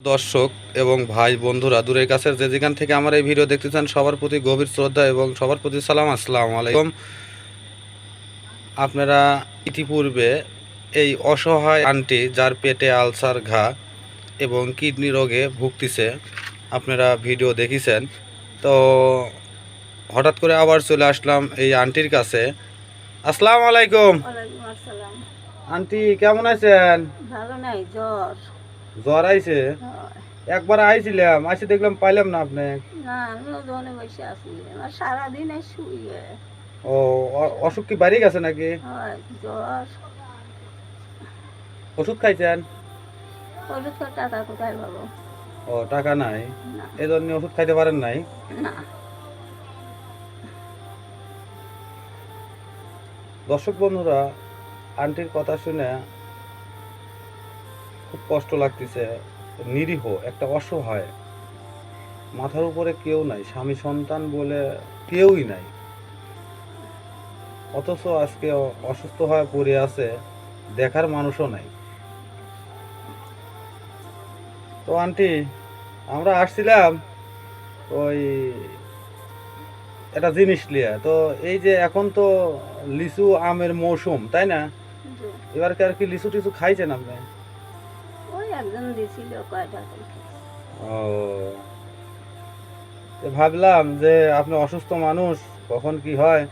দর্শক এবং ভাই বন্ধুরা দূরের কাছের যে যেখান থেকে আমার এই ভিডিও দেখতেছেন সবার প্রতি গভীর শ্রদ্ধা এবং সবার প্রতি সালাম। আসসালামু আলাইকুম। আপনারা ইতিপূর্বে এই অসহায় আন্টি যার পেটে আলসার ঘা এবং কিডনি রোগে ভুগতেছে আপনারা ভিডিও দেখেছেন। তো হঠাৎ করে আবার চলে আসলাম এই আন্টির কাছে। আসসালামু আলাইকুম। আন্টি কেমন আছেন? ভালো নাই জ্বর। জ্বর আইছে? একবার আইছিলাম আইসে দেখলাম পাইলাম না আপনি। না বসে আছি। আমার সারাদিন এই শুয়ে। ও অসুখ কি বাড়ি গেছে নাকি? হয় জ্বর। ওষুধ খাইছেন? ওষুধ টাকা কোথায় পাবো? ও টাকা নাই? না। এই জন্য ওষুধ খাইতে পারেন নাই? না। দর্শক বন্ধুরা আন্টির কথা শুনে খুব কষ্ট লাগতেছে নিরীহ একটা অসহায়। মাথার উপরে কেউ নাই স্বামী সন্তান বলে কেউই নাই। অথচ আজকে অসুস্থ হয়ে পড়ে আছে দেখার মানুষও নাই। তো আন্টি আমরা আসছিলাম ওই একটা জিনিস নিয়ে তো এই যে এখন তো লিচু আমের মৌসুম তাই না? যে এবার কি আর কি লিচু টিচু খাইছেন আপনি? একজন দিছিল কয়টা ও। তো ভাবলাম যে আপনি অসুস্থ মানুষ কখন কি হয়?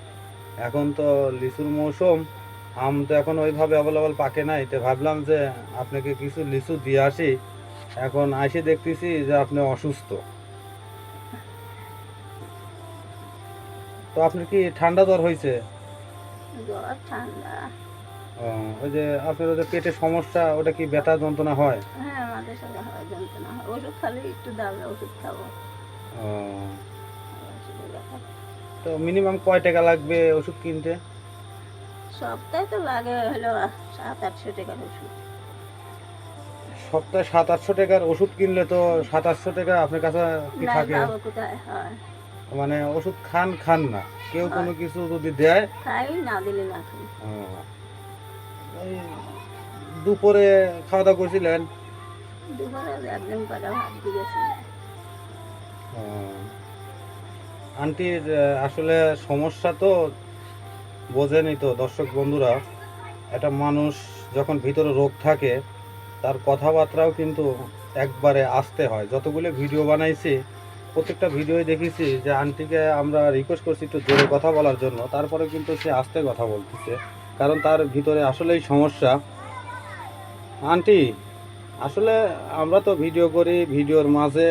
এখন তো লিচুর মৌসুম আম তো এখন ওইভাবে অ্যাভেলেবল পাকে নাই। তো ভাবলাম যে আপনাকে কিছু লিচু দিয়ে আসি। এখন আসে দেখতেছি যে আপনি অসুস্থ। তো আপনার কি ঠান্ডা জ্বর হয়েছে? জ্বর ঠান্ডা। ওই যে আপনার ওই যে পেটে সমস্যা ওটা কি ব্যথা যন্ত্রণা হয়? হ্যাঁ আমাদের সাথে হয় যন্ত্রণা। হয় ওষুধ খালে একটু দামে ওষুধ খাব। ও, তো মিনিমাম কয় টাকা লাগবে ওষুধ কিনতে? সপ্তাহে তো লাগে হলো সাত আটশো টাকার ওষুধ। সপ্তাহে সাত আটশো টাকার ওষুধ কিনলে তো সাত আটশো টাকা আপনার কাছে কি থাকে? মানে ওষুধ খান খান না। কেউ কোনো কিছু যদি দেয়? খাই না দিলে না খাই। দুপুরে খাওয়া দাওয়া করছিলেন আন্টির আসলে সমস্যা তো বোঝেনি তো দর্শক বন্ধুরা। একটা মানুষ যখন ভিতরে রোগ থাকে তার কথাবার্তাও কিন্তু একবারে আসতে হয়। যতগুলো ভিডিও বানাইছি প্রত্যেকটা ভিডিওই দেখেছি যে আন্টিকে আমরা রিকোয়েস্ট করছি একটু জোরে কথা বলার জন্য। তারপরে কিন্তু সে আস্তে কথা বলতেছে। কারণ তার ভিতরে আসলেই সমস্যা। আন্টি আসলে আমরা তো ভিডিও করি ভিডিওর মাঝে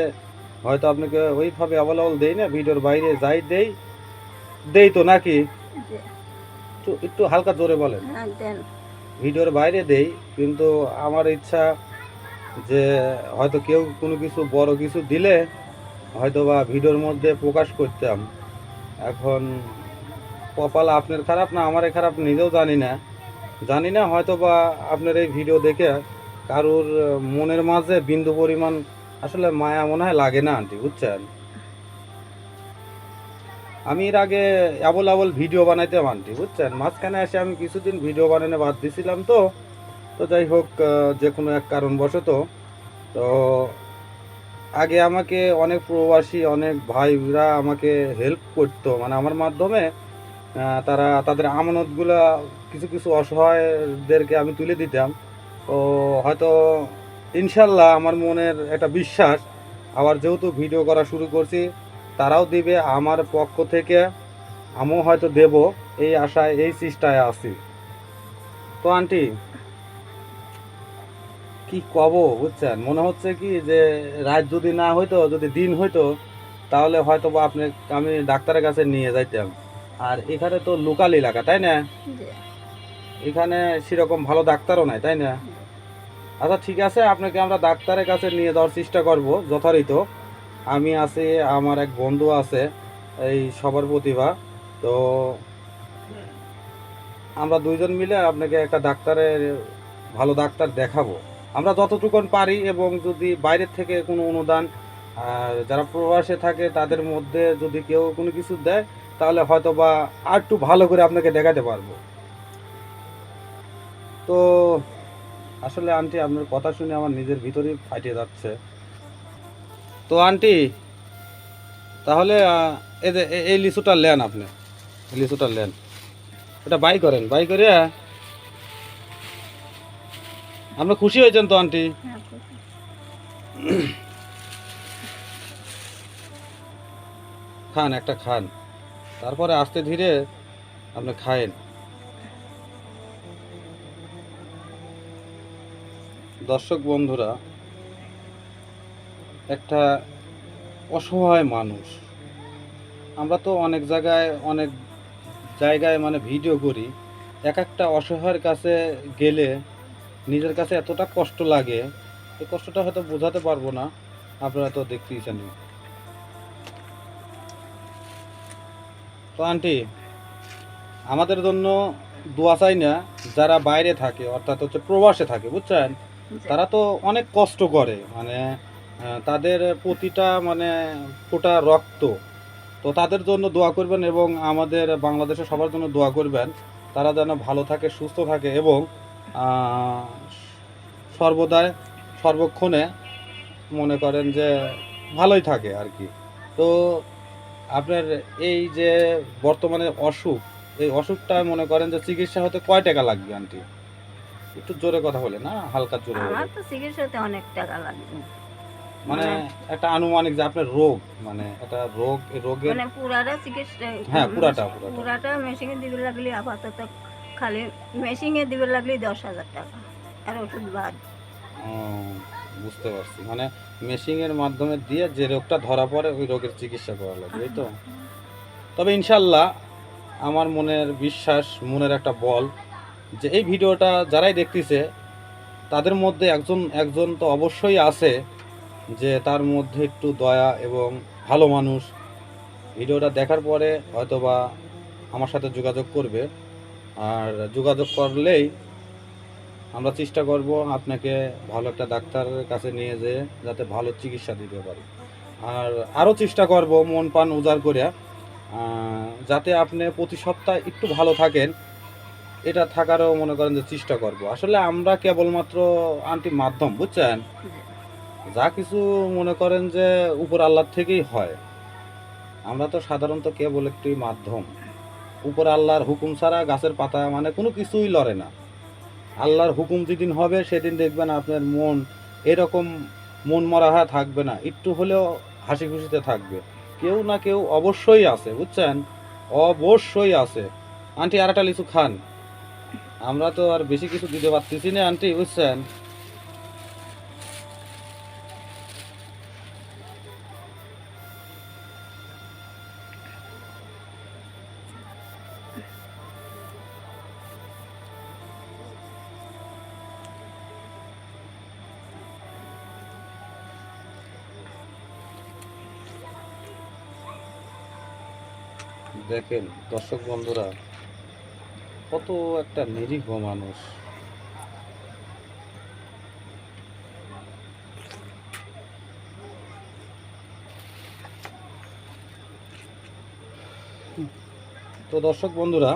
হয়তো আপনাকে ওইভাবে অ্যাভেলেবল দেই না ভিডিওর বাইরে যাই দেই। দেই তো নাকি? একটু একটু হালকা জোরে বলেন। হ্যাঁ ভিডিওর বাইরে দেই কিন্তু আমার ইচ্ছা যে হয়তো কেউ কোনো কিছু বড় কিছু দিলে হয়তো বা ভিডিওর মধ্যে প্রকাশ করতাম। এখন কপাল আপনার খারাপ না, আমারে খারাপ নিজেও জানি না। জানি না হয়তো বা আপনার এই ভিডিও দেখে কারোর মনের মাঝে বিন্দু পরিমাণ আসলে মায়া মনে হয় লাগে না আন্টি, বুঝছেন? আমি এর আগে আবল আবল ভিডিও বানাইতাম আন্টি, বুঝছেন? মাঝখানে এসে আমি কিছুদিন ভিডিও বানানো বাদ দিছিলাম তো। তো যাই হোক যে কোনো এক কারণবশত। তো আগে আমাকে অনেক প্রবাসী, অনেক ভাইরা আমাকে হেল্প করতো মানে আমার মাধ্যমে তারা তাদের আমানতগুলো কিছু কিছু অসহায়দেরকে আমি তুলে দিতাম। তো হয়তো ইনশাল্লাহ আমার মনের একটা বিশ্বাস, আবার যেহেতু ভিডিও করা শুরু করছি, তারাও দিবে, আমার পক্ষ থেকে আমিও হয়তো দেব, এই আশায়, এই চেষ্টায় আছি। তো আন্টি, কি কব বুঝছেন? মনে হচ্ছে কি যে রাত যদি না হইতো, যদি দিন হইতো, তাহলে হয়তো বা আপনি, আমি ডাক্তারের কাছে নিয়ে যাইতাম। আর এখানে তো লোকাল এলাকা তাই না? এখানে সেরকম ভালো ডাক্তারও নাই তাই না? আচ্ছা ঠিক আছে আপনাকে আমরা ডাক্তারের কাছে নিয়ে যাওয়ার চেষ্টা করব যথারীত। আমি আছি আমার এক বন্ধু আছে এই সবার প্রতিভা। তো আমরা দুইজন মিলে আপনাকে একটা ডাক্তারের ভালো ডাক্তার দেখাবো। আমরা যতটুকুন পারি এবং যদি বাইরের থেকে কোনো অনুদান যারা প্রবাসে থাকে তাদের মধ্যে যদি কেউ কোনো কিছু দেয় তাহলে হয়তো বা আর একটু ভালো করে আপনাকে দেখাতে পারব। তো আসলে আন্টি আপনার কথা শুনে আমার নিজের ভিতরেই ফাটিয়ে যাচ্ছে। তো আন্টি তাহলে এই যে এই লিচুটা নেন আপনি। লিচুটা নেন। এটা বাই করেন বাই করে আপনি খুশি হয়েছেন তো আন্টি? হ্যাঁ, খান একটা খান। তারপরে আস্তে ধীরে আপনি খায়েন। দর্শক বন্ধুরা, একটা অসহায় মানুষ। আমরা তো অনেক জায়গায় অনেক জায়গায় মানে ভিডিও করি। এক একটা অসহায়ের কাছে গেলে নিজের কাছে এতটা কষ্ট লাগে। এই কষ্টটা হয়তো বোঝাতে পারব না। আপনারা তো দেখতেই তো আন্টি আমাদের জন্য দোয়া চাই না যারা বাইরে থাকে অর্থাৎ হচ্ছে প্রবাসে থাকে বুঝছেন? তারা তো অনেক কষ্ট করে মানে তাদের প্রতিটা মানে ফোটা রক্ত। তো তাদের জন্য দোয়া করবেন এবং আমাদের বাংলাদেশের সবার জন্য দোয়া করবেন। তারা যেন ভালো থাকে সুস্থ থাকে এবং সর্বদাই সর্বক্ষণে মনে করেন যে ভালোই থাকে আর কি। তো আপনার এই যে বর্তমানে অসুখ এই অসুখটা মনে করেন যে চিকিৎসা হতে কয় টাকা লাগবে আন্টি? একটু জোরে কথা বলে না? হালকা জোরে আমার তো চিকিৎসাতে অনেক টাকা লাগবে। মানে একটা আনুমানিক যে আপনার রোগ মানে একটা রোগ এই রোগের মানে পুরাটা চিকিৎসা হ্যাঁ, পুরাটা, পুরাটা। পুরাটা মেশিনে দিবে লাগলে আপাতত খালি মেশিনে দিবে লাগলে দশ হাজার টাকা। আর ওষুধ বাদ। বুঝতে পারছি। মানে মেশিনের মাধ্যমে দিয়ে যে রোগটা ধরা পড়ে, ওই রোগের চিকিৎসা করা লাগবে, এই তো? তবে ইনশাল্লাহ আমার মনের বিশ্বাস, মনের একটা বল যে এই ভিডিওটা যারাই দেখতেছে, তাদের মধ্যে একজন একজন তো অবশ্যই আছে যে তার মধ্যে একটু দয়া এবং ভালো মানুষ। ভিডিওটা দেখার পরে হয়তোবা আমার সাথে যোগাযোগ করবে। আর যোগাযোগ করলেই আমরা চেষ্টা করব আপনাকে ভালো একটা ডাক্তারের কাছে নিয়ে যেয়ে যাতে ভালো চিকিৎসা দিতে পারি। আর আরও চেষ্টা করব মন পান উজাড় করে যাতে আপনি প্রতি সপ্তাহে একটু ভালো থাকেন। এটা থাকারও মনে করেন যে চেষ্টা করব। আসলে আমরা কেবলমাত্র আন্টি মাধ্যম বুঝছেন? যা কিছু মনে করেন যে উপর আল্লাহ থেকেই হয়। আমরা তো সাধারণত কেবল একটি মাধ্যম। উপর আল্লাহর হুকুম ছাড়া গাছের পাতা মানে কোনো কিছুই লড়ে না। আল্লাহর হুকুম যেদিন হবে, সেদিন দেখবেন আপনার মন এরকম মন মরা হয়ে থাকবে না। একটু হলেও হাসি খুশিতে থাকবে। কেউ না কেউ অবশ্যই আছে, বুঝছেন? অবশ্যই আছে। আন্টি আর একটা লিচু খান। আমরা তো আর বেশি কিছু দিতে পারতেছি না, আন্টি, বুঝছেন? দেখেন, দর্শক বন্ধুরা, কত একটা নিরীহ মানুষ। তো দর্শক বন্ধুরা,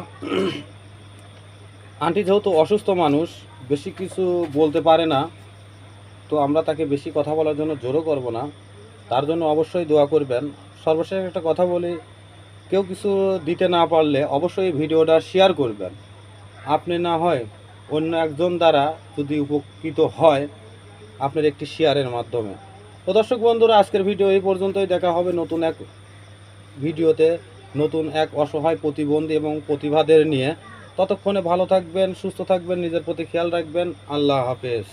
আন্টি যেহেতু অসুস্থ মানুষ, বেশি কিছু বলতে পারে না, তো আমরা তাকে বেশি কথা বলার জন্য জোরও করব না। তার জন্য অবশ্যই দোয়া করবেন। সর্বশেষ একটা কথা বলি কেউ কিছু দিতে না পারলে অবশ্যই ভিডিওটা শেয়ার করবেন। আপনি না হয় অন্য একজন দ্বারা যদি উপকৃত হয় আপনার একটি শেয়ারের মাধ্যমে। তো দর্শক বন্ধুরা, আজকের ভিডিও এই পর্যন্তই। দেখা হবে নতুন এক ভিডিওতে, নতুন এক অসহায় প্রতিবন্ধী এবং প্রতিভাদের নিয়ে। ততক্ষণে ভালো থাকবেন, সুস্থ থাকবেন, নিজের প্রতি খেয়াল রাখবেন। আল্লাহ হাফেজ।